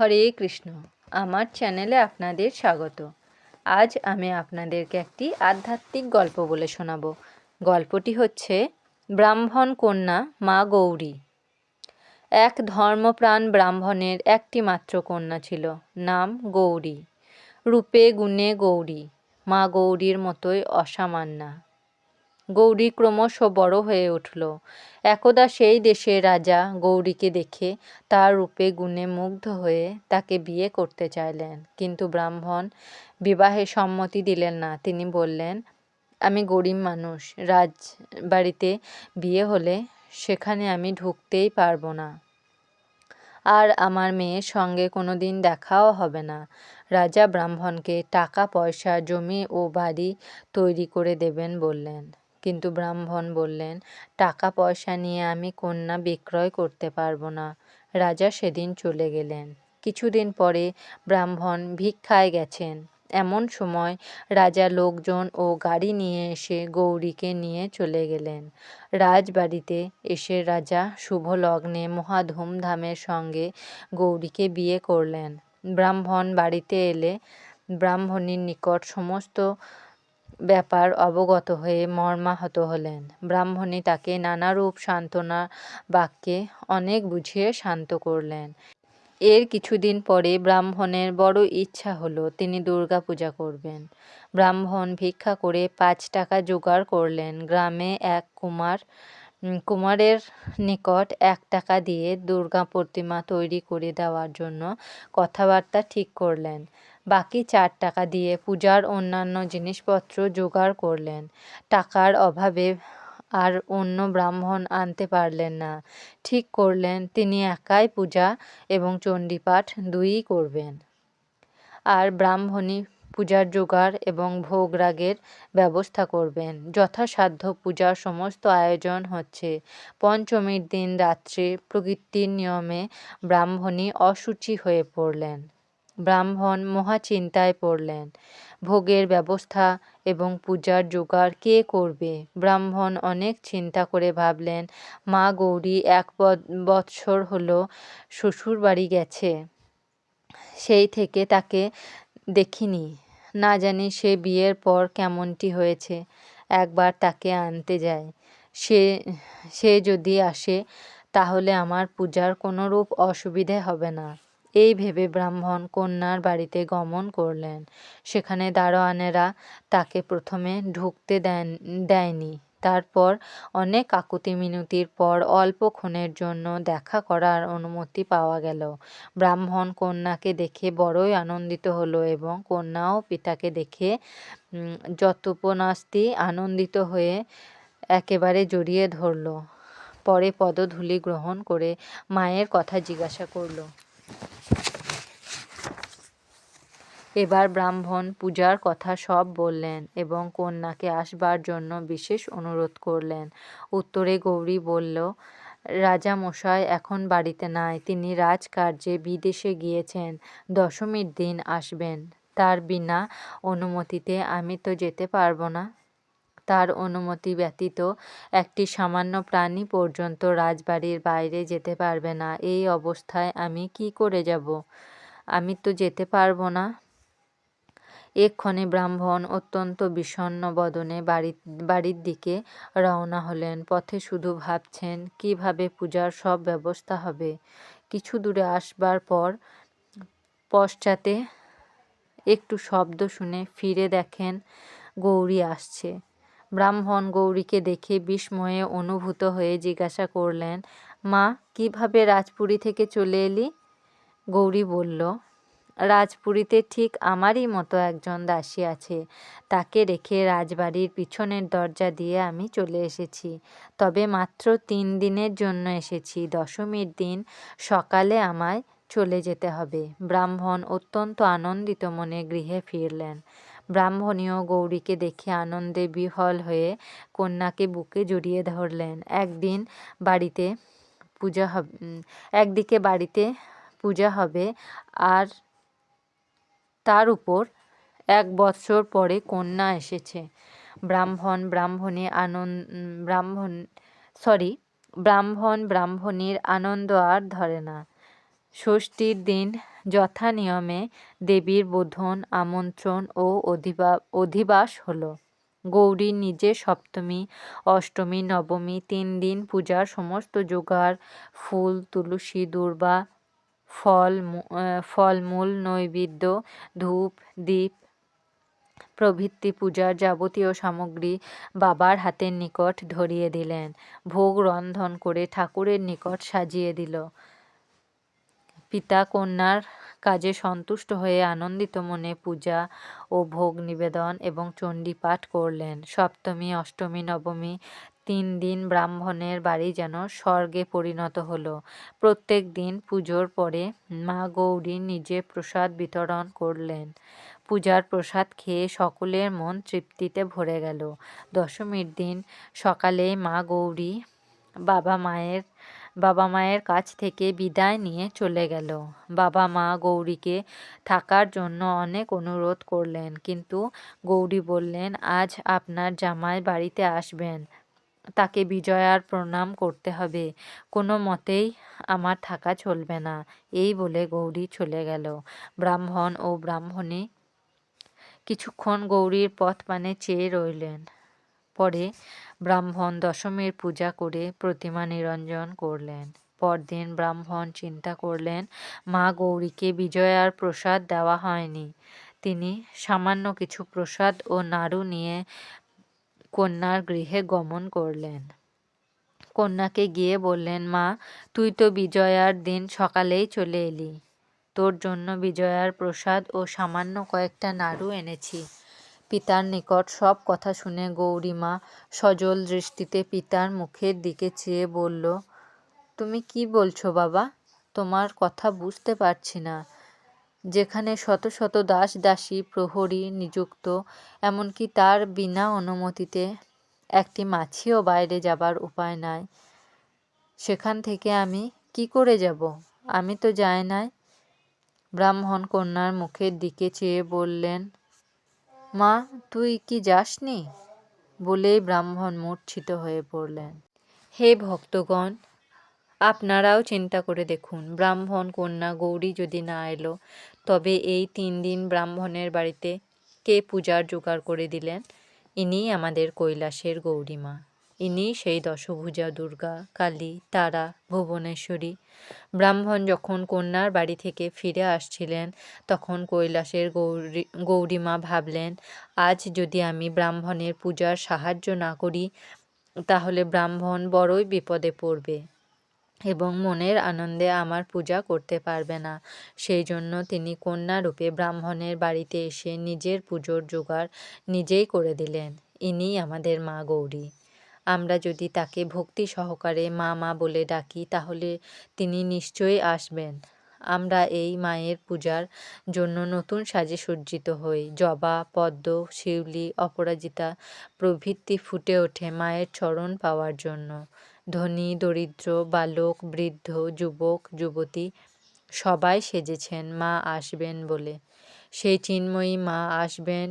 হরে কৃষ্ণ। আমার চ্যানেলে আপনাদের স্বাগত। আজ আমি আপনাদেরকে একটি আধ্যাত্মিক গল্প বলে শোনাব। গল্পটি হচ্ছে ব্রাহ্মণ কন্যা মা গৌরী। এক ধর্মপ্রাণ ব্রাহ্মণের একটি মাত্র কন্যা ছিল, নাম গৌরী। রূপে গুণে গৌরী। মা গৌরীর মতোই অসামান্যা। গৌরী ক্রমশ বড় হয়ে উঠল। একদা সেই দেশের রাজা গৌরীকে দেখে তার রূপে গুণে মুগ্ধ হয়ে তাকে বিয়ে করতে চাইলেন। কিন্তু ব্রাহ্মণ বিবাহে সম্মতি দিলেন না। তিনি বললেন, আমি গরিব মানুষ রাজ বাড়িতে বিয়ে হলে সেখানে আমি ঢুকতেই পারব না। আর আমার মেয়ের সঙ্গে কোনো দিন দেখাও হবে না। রাজা ব্রাহ্মণকে টাকা, পয়সা, জমি ও বাড়ি তৈরি করে দেবেন বললেন। কিন্তু ব্রাহ্মণ বললেন টাকা পয়সা নিয়ে আমি কন্যা বিক্রয় করতে পারব না। রাজা সেদিন চলে গেলেন। কিছুদিন পরে ব্রাহ্মণ ভিক্ষায় গেছেন। এমন সময় রাজা লোকজন ও গাড়ি নিয়ে এসে গৌরীকে নিয়ে চলে গেলেন। রাজবাড়িতে এসে রাজা শুভ লগ্নে মহা ধুমধামের সঙ্গে গৌরীকে বিয়ে করলেন। ব্রাহ্মণ বাড়িতে এলে ব্রাহ্মণীর নিকট সমস্ত ব্যাপার অবগত হয়ে মর্মাহত হলেন। ব্রাহ্মণী তাকে নানারূপ সান্ত্বনা, বাক্যে অনেক বুঝিয়ে শান্ত করলেন। এর কিছুদিন পরে ব্রাহ্মণের বড় ইচ্ছা হলো তিনি দুর্গা পূজা করবেন। ব্রাহ্মণ ভিক্ষা করে পাঁচ টাকা জোগাড় করলেন। গ্রামে এক কুমার কুমারের নিকট এক টাকা দিয়ে দুর্গা প্রতিমা তৈরি করে দেওয়ার জন্য কথাবার্তা ঠিক করলেন। বাকি চার টাকা দিয়ে পূজার অন্যান্য জিনিসপত্র জোগাড় করলেন। টাকার অভাবে আর অন্য ব্রাহ্মণ আনতে পারলেন না। ঠিক করলেন, তিনি একাই পূজা এবং চণ্ডীপাঠ দুইই করবেন। আর ব্রাহ্মণী পূজার জোগাড় এবং ভোগ রাগের ব্যবস্থা করবেন। যথাসাধ্য পূজার সমস্ত আয়োজন হচ্ছে। পঞ্চমীর দিন রাত্রে প্রকৃতির নিয়মে ব্রাহ্মণী অসুচি হয়ে পড়লেন। ব্রাহ্মণ মহা চিন্তায় পড়লেন। ভোগের ব্যবস্থা এবং পূজার জোগাড় কে করবে? ব্রাহ্মণ অনেক চিন্তা করে ভাবলেন, মা গৌরী, এক বৎসর হলো, শ্বশুর বাড়ি গেছে। সেই থেকে তাকে দেখিনি। না জানি সে বিয়ের পর কেমনটি হয়েছে। একবার তাকে আনতে যায় সে সে যদি আসে, তাহলে আমার পূজার কোনোরূপ অসুবিধে হবে না। এই ভেবে ব্রাহ্মণ কন্যার বাড়িতে গমন করলেন। সেখানে দারোয়ানেরা তাকে প্রথমে ঢুকতে দেন, দেয়নি। তারপর অনেক কাকুতি মিনতির পর অল্পক্ষণের জন্য দেখা করার অনুমতি পাওয়া গেল। ব্রাহ্মণ কন্যাকে দেখে বড়ই আনন্দিত হলো এবং কন্যাও পিতাকে দেখে যতোপনাস্তি আনন্দিত হয়ে একেবারে জড়িয়ে ধরল। পরে পদধূলি গ্রহণ করে মায়ের কথা জিজ্ঞাসা করল এবার ব্রাহ্মণ পূজার কথা সব বললেন এবং কন্যাকে আসবার জন্য বিশেষ অনুরোধ করলেন। উত্তরে গৌরী বলল, রাজা মশাই এখন বাড়িতে নাই, তিনি রাজকার্যে বিদেশে গিয়েছেন, দশমীর দিন আসবেন। তার বিনা অনুমতিতে আমি তো যেতে পারব না। তার অনুমতি ব্যতীত একটি সামান্য প্রাণী পর্যন্ত রাজবাড়ির বাইরে যেতে পারবে না। এই অবস্থায় আমি কি করে যাব? আমি তো যেতে পারব না। এক্ষণে ব্রাহ্মণ অত্যন্ত বিষণ্ন বদনে বাড়ি, বাড়ির দিকে রওনা হলেন। পথে শুধু ভাবছেন, কীভাবে পূজার সব ব্যবস্থা হবে? কিছু দূরে আসবার পর পশ্চাতে একটু শব্দ শুনে ফিরে দেখেন, গৌরী আসছে। ব্রাহ্মণ গৌরীকে দেখে বিস্ময়ে অনুভূত হয়ে জিজ্ঞাসা করলেন, মা, কীভাবে রাজপুরী থেকে চলে এলি? গৌরী বলল, রাজপুরীতে ঠিক আমারই মতো একজন দাসী আছে। তাকে রেখে রাজবাড়ির পিছনের দরজা দিয়ে আমি চলে এসেছি। তবে মাত্র তিন দিনের জন্য এসেছি। দশমীর দিন সকালে আমায় চলে যেতে হবে। ব্রাহ্মণ অত্যন্ত আনন্দিত মনে গৃহে ফিরলেন। ব্রাহ্মণীয় গৌরীকে দেখে আনন্দে বিহল হয়ে কন্যাকে বুকে জড়িয়ে ধরলেন। একদিন বাড়িতে পূজা হবে একদিকে বাড়িতে পূজা হবে আর তার উপর এক বৎসর পরে কন্যা এসেছে। ব্রাহ্মণ, ব্রাহ্মণী আনন্দ ব্রাহ্মণ সরি ব্রাহ্মণ, ব্রাহ্মণীর আনন্দ আর ধরে না। ষষ্ঠীর দিন যথা নিয়মে দেবীর বোধন, আমন্ত্রণ ও অধিবা, অধিবাস হলো। গৌরী নিজে সপ্তমী, অষ্টমী, নবমী তিন দিন পূজার সমস্ত জোগাড়, ফুল, তুলসী, দুর্বা, ফল ফলমূল, নৈবেদ্য, ধূপ, দীপ, প্রভৃতি পূজার যাবতীয় সামগ্রী বাবার হাতের নিকট ধরিয়ে দিলেন। ভোগ রন্ধন করে ঠাকুরের নিকট সাজিয়ে দিল। পিতা কন্যার কাজে সন্তুষ্ট হয়ে আনন্দিত মনে পূজা ও ভোগ নিবেদন এবং চণ্ডী পাঠ করলেন। সপ্তমী, অষ্টমী, নবমী তিন দিন ব্রাহ্মণের বাড়ি যেন স্বর্গে পরিণত হলো। প্রত্যেক দিন পুজোর পরে মা গৌরী নিজে প্রসাদ বিতরণ করলেন। পূজার প্রসাদ খেয়ে সকলের মন তৃপ্তিতে ভরে গেল। দশমীর দিন সকালে মা গৌরী বাবা মায়ের বাবা মায়ের কাছ থেকে বিদায় নিয়ে চলে গেল। বাবা মা গৌরীকে থাকার জন্য অনেক অনুরোধ করলেন, কিন্তু গৌরী বললেন, আজ আপনার জামাই বাড়িতে আসবেন। তাকে বিজয়ার প্রণাম করতে হবে। কোনো মতেই আমার থাকা চলবে না। এই বলে গৌরী চলে গেল। ব্রাহ্মণ ও ব্রাহ্মণী কিছুক্ষণ গৌরীর পথ পানে চেয়ে রইলেন। পরে ব্রাহ্মণ দশমীর পূজা করে প্রতিমা নিরঞ্জন করলেন। পরদিন ব্রাহ্মণ চিন্তা করলেন, মা গৌরীকে বিজয়ার প্রসাদ দেওয়া হয়নি। তিনি সামান্য কিছু প্রসাদ ও নাড়ু নিয়ে কন্যার গৃহে গমন করলেন। কন্যাকে গিয়ে বললেন, মা, তুই তো বিজয়ার দিন সকালেই চলে এলি। তোর জন্য বিজয়ার প্রসাদ ও সামান্য কয়েকটা নাড়ু এনেছি। পিতার নিকট সব কথা শুনে গৌরীমা সজল দৃষ্টিতে পিতার মুখের দিকে চেয়ে বলল, তুমি কি বলছো বাবা? তোমার কথা বুঝতে পারছি না। যেখানে শত শত দাস দাসী প্রহরী নিযুক্ত, এমনকি তার বিনা অনুমতিতে একটি মাছিও বাইরে যাবার উপায় নাই। সেখান থেকে আমি কি করে যাব? আমি তো যাই নাই। ব্রাহ্মণ কন্যার মুখের দিকে চেয়ে বললেন মা, তুই কি যাসনি? বলেই ব্রাহ্মণ মূর্ছিত হয়ে পড়লেন। হে ভক্তগণ, আপনারাও চিন্তা করে দেখুন, ব্রাহ্মণ কন্যা গৌরী যদি না এলো, তবে এই তিন দিন ব্রাহ্মণের বাড়িতে কে পূজার জোগাড় করে দিলেন? ইনিই আমাদের কৈলাসের গৌরীমা ইনি সেই দশভুজা, দুর্গা, কালী, তারা, ভুবনেশ্বরী। ব্রাহ্মণ যখন কন্যার বাড়ি থেকে ফিরে আসছিলেন, তখন কৈলাসের গৌরী, গৌরীমা ভাবলেন, আজ যদি আমি ব্রাহ্মণের পূজার সাহায্য না করি, তাহলে ব্রাহ্মণ বড়ই বিপদে পড়বে এবং মনের আনন্দে আমার পূজা করতে পারবে না। সেই জন্য তিনি কন্যারূপে ব্রাহ্মণের বাড়িতে এসে নিজের পুজোর জোগাড় নিজেই করে দিলেন। ইনি আমাদের মা গৌরী। আমরা যদি তাকে ভক্তি সহকারে মা মা বলে ডাকি, তাহলে তিনি নিশ্চয়ই আসবেন। আমরা এই মায়ের পূজার জন্য নতুন সাজে সজ্জিত হই। জবা, পদ্ম, শিউলি, অপরাজিতা প্রভৃতি ফুটে ওঠে মায়ের চরণ পাওয়ার জন্য। ধনী, দরিদ্র, বালক, বৃদ্ধ, যুবক, যুবতী সবাই সেজেছেন, মা আসবেন বলে। সেই চিন্ময়ী মা আসবেন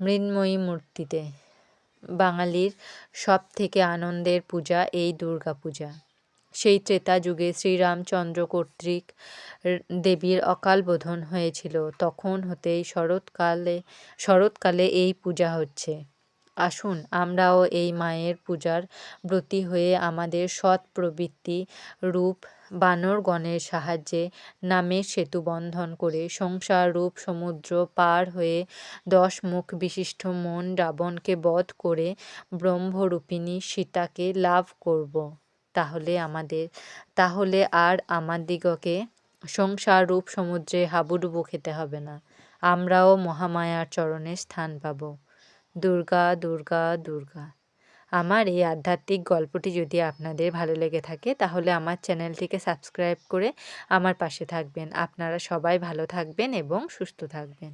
মৃন্ময়ী মূর্তিতে। বাঙালির সব থেকে আনন্দের পূজা এই দুর্গা পূজা। সেই ত্রেতা যুগে শ্রীরামচন্দ্র কর্তৃক দেবীর অকাল বোধন হয়েছিল। তখন হতেই শরৎকালে শরৎকালে এই পূজা হচ্ছে। আসুন আমরাও এই মায়ের পূজার ব্রতী হয়ে আমাদের সৎ প্রবৃত্তি রূপ বানরগণের সাহায্যে নামের সেতু বন্ধন করে সংসার রূপ সমুদ্র পার হয়ে দশ মুখ বিশিষ্ট মন রাবণকে বধ করে ব্রহ্মরূপিণী সীতাকে লাভ করব। তাহলে আমাদের, তাহলে আর আমাদিগকে সংসার রূপ সমুদ্রে হাবুডুবু খেতে হবে না। আমরাও মহামায়ার চরণে স্থান পাব। দুর্গা দুর্গা দুর্গা। আমার এই আধ্যাত্মিক গল্পটি যদি আপনাদের ভালো লেগে থাকে, তাহলে আমার চ্যানেলটিকে সাবস্ক্রাইব করে আমার পাশে থাকবেন। আপনারা সবাই ভালো থাকবেন এবং সুস্থ থাকবেন।